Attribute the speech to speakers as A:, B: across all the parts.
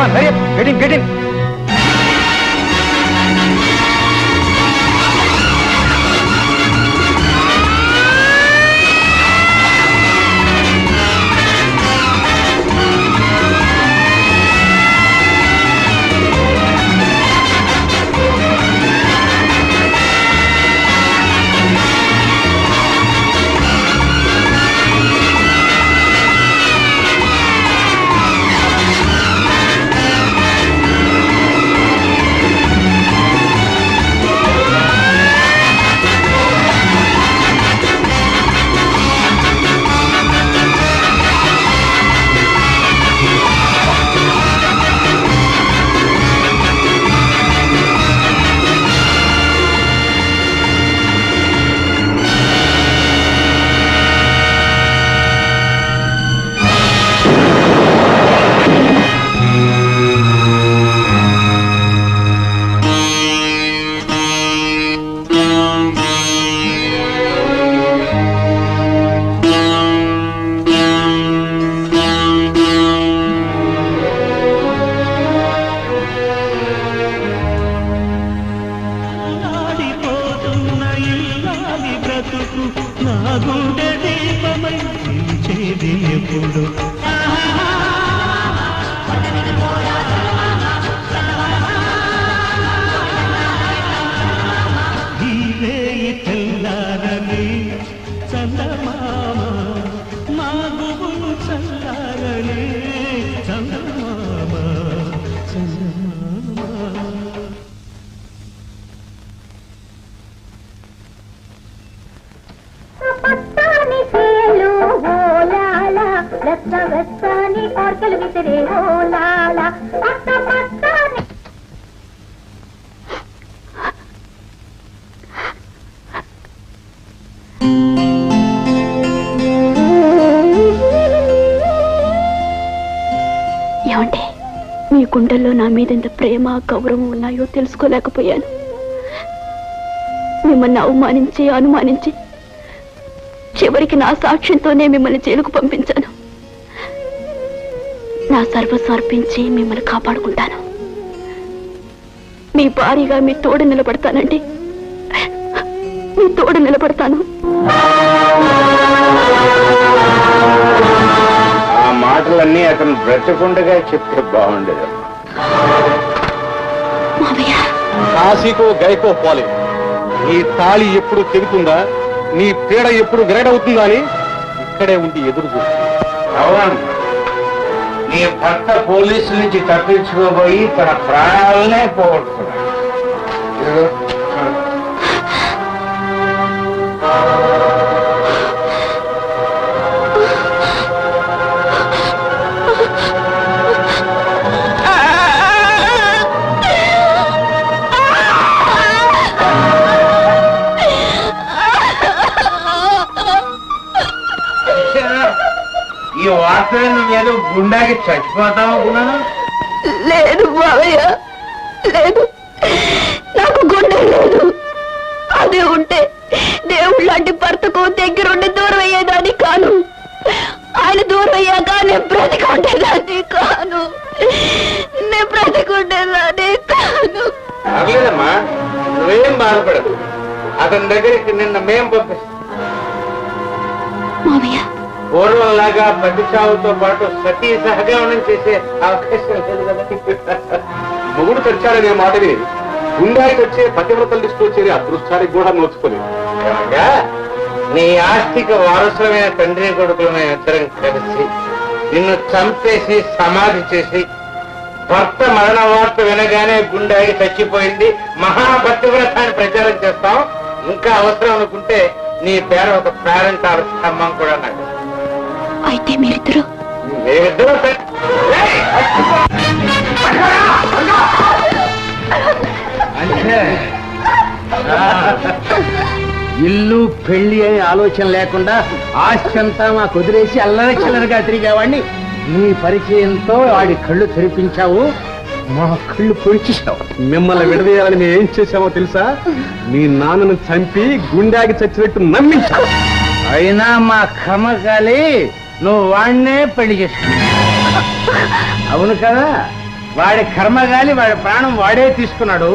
A: Come on Hari get in get in
B: ఏమంటే మీ గుండెల్లో నా మీద ఎంత ప్రేమ గౌరవం ఉన్నాయో తెలుసుకోలేకపోయాను. మిమ్మల్ని అవమానించి అనుమానించి చివరికి నా సాక్ష్యంతోనే మిమ్మల్ని జైలుకు పంపించాను. నా సర్వస్వం అర్పించి మిమ్మల్ని కాపాడుకుంటాను. మీ భారీగా మీ తోడు నిలబడతానండి మీ తోడు నిలబడతాను.
A: ఆ మాటలన్నీ అతను బ్రతకుండగా చెప్తే బాగుండేది.
B: మావయ్య
C: కాశీకో గైకో పోలే. నీ తాళి ఎప్పుడు తెగుతుందా నీ పీడ ఎప్పుడు విరడవుతుందా అని ఇక్కడే ఉండి ఎదురు చూస్తుంది
A: నీ భర్త పోలీసు నుంచి తప్పించుకోబోయి తన ప్రాణాలనే పోగొట్టుకున్నాడు. గుండాకి చచ్చిపోతావు
B: లేదు మావయ్య లేదు. నాకు గుండె లేదు. అదే ఉంటే దేవుడు లాంటి భర్తకు దగ్గరుండి దూరం అయ్యేదాన్ని కాను. ఆయన దూరం అయ్యాక నేను బ్రతికుండేదాన్ని కాను. నేను బ్రతికుండేదాన్ని కాను.
A: పర్లేదమ్మా నువ్వేం బాధపడదు అతని దగ్గరికి నిన్న మేం పంపిస్తాం.
B: మావయ్య
A: పూర్వంలాగా ప్రతి చావుతో పాటు సతీ సహగమనం చేసే అవకాశం లేదు. కదా
C: మొగుడు తెచ్చాడనే మాట విని గుండాకి వచ్చే పతివ్రతల లిస్టులో చేరి అదృష్టానికి కూడా నోచుకోలేదు?
A: నీ ఆస్తికి వారసులమైన తండ్రి కొడుకులమైన ఇద్దరం కలిసి నిన్ను చంపేసి సమాధి చేసి భర్త మరణ వార్త వినగానే గుండాగి చచ్చిపోయింది. మహాభక్తివ్రత అని ప్రచారం చేస్తాం. ఇంకా అవసరం అనుకుంటే నీ పేరు ఒక పేరెంట్ ఆర్ స్తంభం కూడా నాకు.
B: అయితే మీరిద్దరు!
D: ఇల్లు పెళ్ళి అనే ఆలోచన లేకుండా ఆస్తి అంతా మాకు వదిలేసి అల్లరి చిల్లరగా తిరిగేవాడిని నీ పరిచయంతో వాడి కళ్ళు తెరిపించావు మా కళ్ళు పొడిచేశావు.
C: మిమ్మల్ని విడదీయాలని మేము ఏం చేశామో తెలుసా? మీ నాన్నను చంపి గుండాకి చచ్చినట్టు నమ్మించాం
D: అయినా మా కమకాలి నువ్వు వాడినే పెళ్ళి చేసుకున్నావు అవును కదా?
E: వాడి కర్మగాలి వాడి ప్రాణం వాడే తీసుకున్నాడు.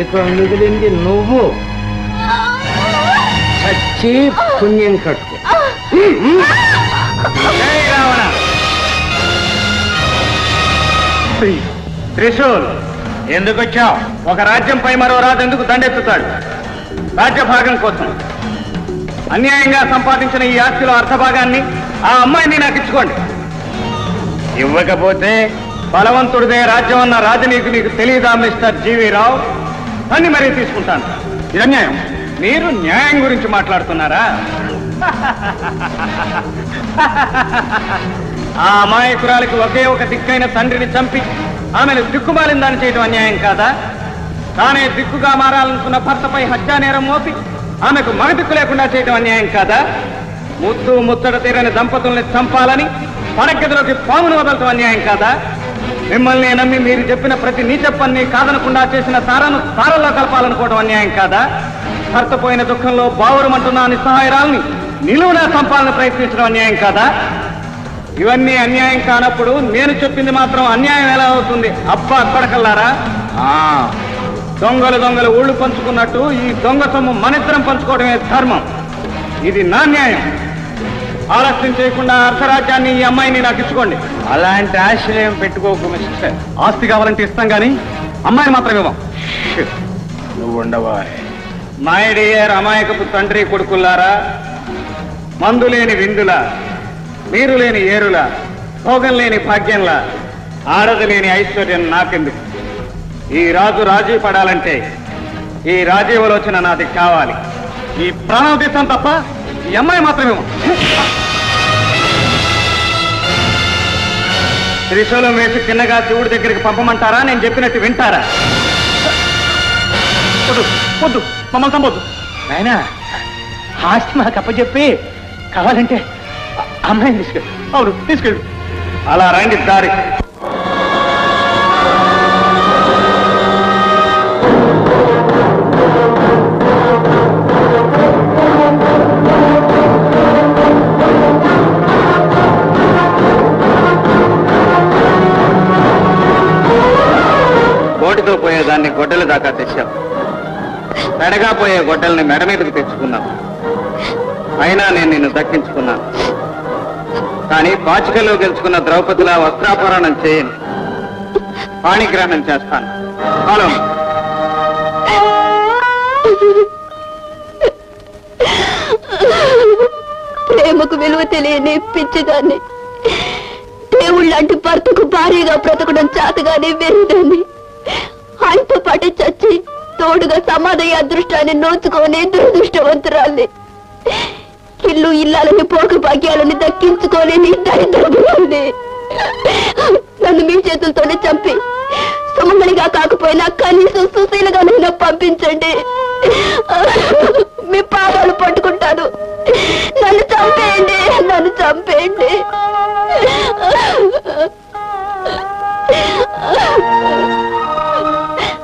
E: ఇక మిగిలింది నువ్వు. చచ్చి పుణ్యం కట్టుకో. త్రిశూల్ ఎందుకు వచ్చావు ఒక రాజ్యంపై మరో రాజు ఎందుకు దండెత్తుతాడు? రాజ్యభాగం కోసం. అన్యాయంగా సంపాదించిన ఈ ఆస్తిలో అర్థభాగాన్ని ఆ అమ్మాయిని నాకు ఇచ్చుకోండి. ఇవ్వకపోతే బలవంతుడిదే రాజ్యం అన్న రాజనీతి నీకు తెలియదా మిస్టర్ జీవీ రావు? అని మరీ తీసుకుంటాను. ఇది అన్యాయం. మీరు న్యాయం గురించి మాట్లాడుతున్నారా? ఆ అమాయకురాలకి ఒకే ఒక దిక్కైన తండ్రిని చంపి ఆమెను దిక్కుమాలిందని చేయడం అన్యాయం కాదా? తానే దిక్కుగా మారాలనుకున్న భర్తపై హత్యా నేరం మోపి ఆమెకు మగ దిక్కు లేకుండా చేయడం అన్యాయం కాదా? ముద్దు ముచ్చట తీరని దంపతుల్ని చంపాలని పరగతిలోకి పామును వదలటం అన్యాయం కాదా? మిమ్మల్ని నమ్మి మీరు చెప్పిన ప్రతి నీచ కాదనకుండా చేసిన తారను తారల్లో కలపాలనుకోవడం అన్యాయం కాదా? భర్త పోయిన దుఃఖంలో బావురమంటున్న నిస్సహాయరాల్ని నిలువునా చంపాలని ప్రయత్నించడం అన్యాయం కాదా? ఇవన్నీ అన్యాయం కానప్పుడు నేను చెప్పింది మాత్రం అన్యాయం ఎలా అవుతుంది? అబ్బా అక్కడకల్లారా దొంగలు దొంగలు ఊళ్ళు పంచుకున్నట్టు ఈ దొంగ సొమ్ము మనిద్దరం పంచుకోవడమే ధర్మం. ఇది నా న్యాయం. ఆలస్యం చేయకుండా అర్ధరాజ్యాన్ని ఈ అమ్మాయిని నాకు ఇచ్చుకోండి. అలాంటి ఆశయం పెట్టుకోకు మిస్టర్. ఆస్తి కావాలంటే ఇస్తాం కానీ అమ్మాయిని మాత్రం ఇవ్వం. నువ్వు ఉండవా? మై డియర్ అమాయకపు తండ్రి కొడుకుల్లారా మందు లేని విందులా నీరు లేని ఏరులా భోగం లేని భాగ్యంలా ఆడది లేని ఐశ్వర్యం నాకెందుకు? ఈ రాజు రాజీ పడాలంటే ఈ రాజీవలోచన నాది కావాలి. ఈ ప్రాణం తీస్తాం తప్ప ఈ అమ్మాయి మాత్రమేమో. త్రిశూలం వేసి చిన్నగా శివుడి దగ్గరికి పంపమంటారా? నేను చెప్పినట్టు వింటారా? వద్దు వద్దు మమ్మల్ని చంపొద్దు. నాయనా ఆస్తి మాకు అప్పచెప్పి కావాలంటే అమ్మాయిని తీసుకెళ్ళి అవును తీసుకెళ్ళు. అలా రండి దారి. బోటితో పోయేదాన్ని గొడ్డల దాకా తెచ్చాం మెడగా పోయే గొడ్డల్ని మెడ మీదకు తెచ్చుకున్నాం అయినా నేను నిన్ను దక్కించుకున్నాను. కానీ పాచికల్లో గెలుచుకున్న ద్రౌపదిలా వస్త్రాపహరణం చేయను. పాణిగ్రహణం చేస్తాను. హలో.
B: ప్రేమకు విలువ తెలియని పిచ్చిదాన్ని. దేవుళ్ళంటి భర్తకు భారీగా బ్రతకడం చేతగానే వెరిదాన్ని. ఆయనతో చచ్చి తోడుగా సమాధయ అదృష్టాన్ని నోచుకొని దురదృష్టవంతురాల్ని. ఇల్లు ఇల్లాలని పోక భాగ్యాలని దక్కించుకోలేని దరిద్రపురాల్ని. నన్ను మీ చేతులతోనే చంపి సుమంగళిగా కాకపోయినా కనీసం సుశీలగానైనా పంపించండి. మీ పాదాలు పట్టుకుంటాను. నన్ను చంపేయండి నన్ను చంపేయండి.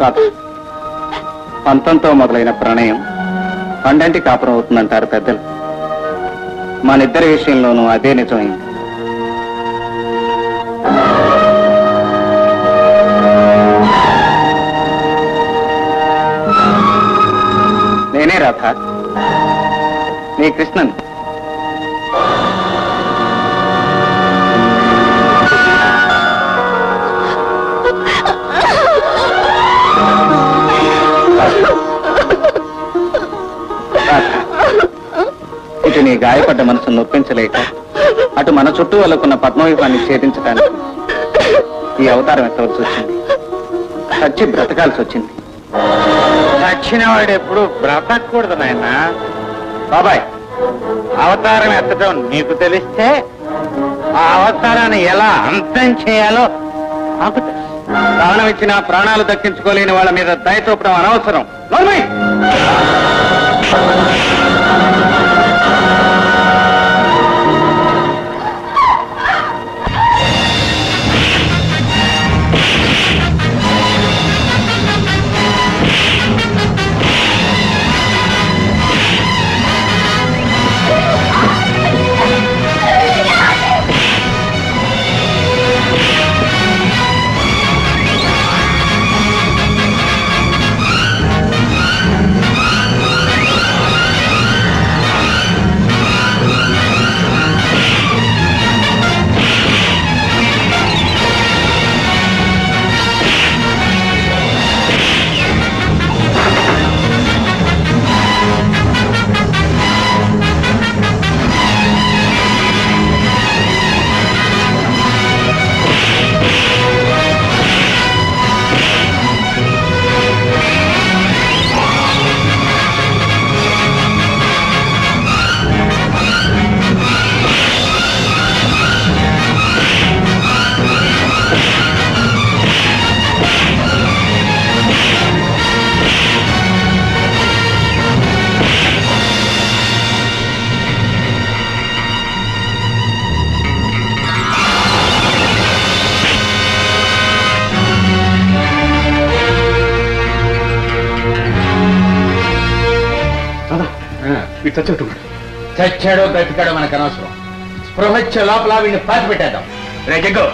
F: కాదు. పంతంతో మొదలైన ప్రణయం పండంటి కాపురం అవుతుందంటారు పెద్దలు. మనిద్దరి విషయంలోనూ అదే నిజమైంది. నేనే రాధ. నీ కృష్ణన్. గాయపడ్డ మనసు నొప్పించలేక అటు మన చుట్టూ వాళ్ళకున్న పద్మవ్యూహాన్ని ఛేదించడానికి ఈ అవతారం ఎత్తవలసి వచ్చింది. చచ్చి బ్రతకాల్సి వచ్చింది. చచ్చిన వాడు ఎప్పుడు బ్రతకూడదు నాయన. బాబాయ్ అవతారం ఎత్తడం నీకు తెలిస్తే ఆ అవతారాన్ని ఎలా అంతం చేయాలో నాకు ప్రాణం ఇచ్చిన ప్రాణాలు దక్కించుకోలేని వాళ్ళ మీద దయ చూపడం అనవసరం.
C: వీడు చచ్చినట్టున్నాడు
F: చచ్చాడో బ్రతికాడో మనకు అనవసరం. స్పృహచ్చ లోపల వీడిని పాతి పెట్టేద్దాం. రే జగ్గు.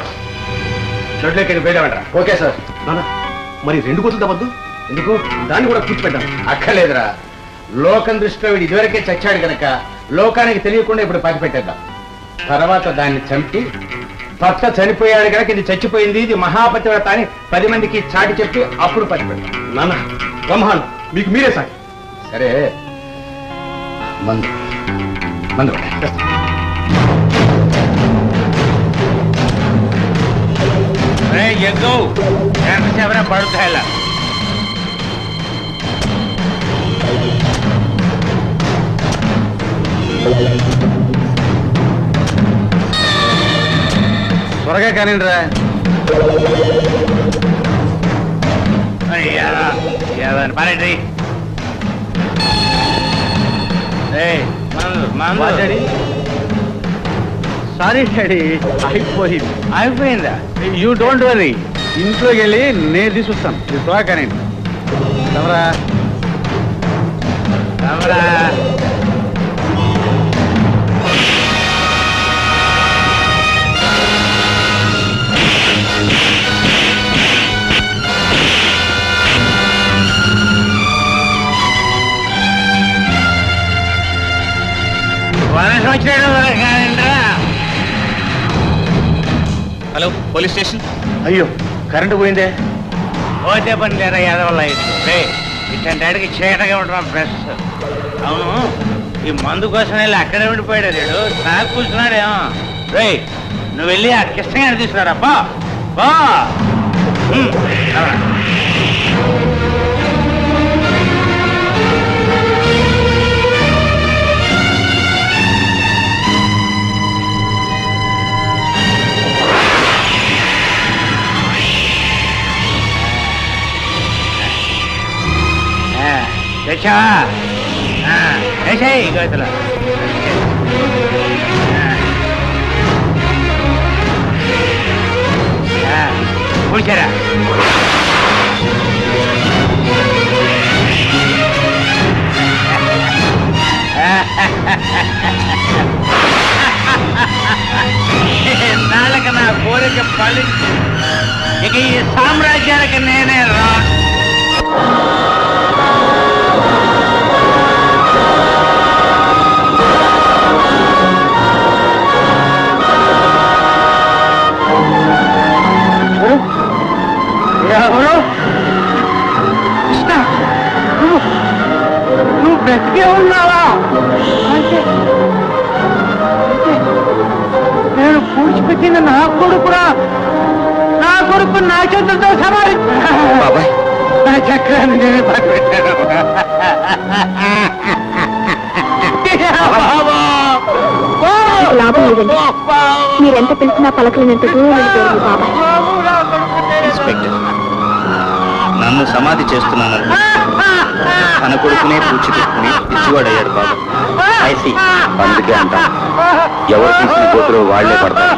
F: చోట్లోకి వెళ్ళి పోయేవాడ్రా
C: ఓకే సార్. నాన్న మరి రెండు కోట్లు తవ్వద్దు ఎందుకు? దాన్ని కూడా కూర్చిపెట్టాను
F: అక్కర్లేదురా. లోకం దృష్టిలో వీడు ఇదివరకే చచ్చాడు గనక లోకానికి తెలియకుండా ఇప్పుడు పాతి పెట్టేద్దాం. తర్వాత దాన్ని చంపి భర్త చనిపోయాడు గనక ఇది చచ్చిపోయింది ఇది మహాపతివ్రత అని పది మందికి చాటి చెప్పి అప్పుడు పతి పెడతాం
C: నాన్న బ్రహ్మాండం మీకు మీరే సార్
F: సరే. మందు. మందు పట్టు. రే ఎగ్గో ఎంతసేపరా పడుతాయిలా
E: త్వరగా కానివ్వండి రా
F: అయ్యా ఏదని పనండి
E: సారీ డాడీ అయిపోయింది.
F: అయిపోయిందా?
E: యూ డోంట్ వరీ ఇంట్లోకి వెళ్ళి నేను తీసుకొస్తాను. మీరు త్వరగా కానివ్వండి ఎవరా
F: రామరా
C: హలో పోలీస్ స్టేషన్?
E: అయ్యో కరెంటు పోయిందే.
F: పోతే పని లేరా యాదవల్ల ఇట్లాంటి ఆడికి చీకటగా ఉండడం బెస్ట్ అవును ఈ మందు కోసం వెళ్ళి అక్కడే ఉండిపోయాడు వీడు నాకు కూర్చున్నాడేమో రే నువ్వు వెళ్ళి ఆ కిష్టంగా తీసుకురారా బా బా తెచ్చావా వేసేయ్ గోతులో కూర్చోరా నాళ్ళకి నా కోరిక ఫలించి ఇక ఈ సామ్రాజ్యానికి నేనే రా
B: లాభం లేదండి మీరెంత పిలిచినా పలకలేనంత దూరం వెళ్ళిపోయారు మీ బాబాయ్
C: ఇన్స్పెక్టర్ నన్ను సమాధి చేస్తున్నానని తన కొడుకునే పూచి పెట్టుకుని పిచ్చివాడయ్యాడు బాబు. ఐసి అందుకే అంటాం ఎవరు తీసిన కూతురు వాళ్ళే పడతారు.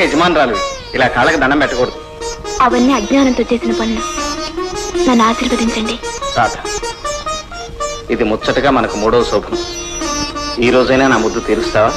C: ఇంటికి యజమానురాలు. ఇలా కాళ్ళకి దండం పెట్టకూడదు.
B: అవన్నీ అజ్ఞానంతో చేసిన పనులు. నన్ను ఆశీర్వదించండి.
C: రాధ ఇది ముచ్చటగా మనకు మూడవ శోభనం ఈ రోజైనా నా ముద్దు తీరుస్తావా?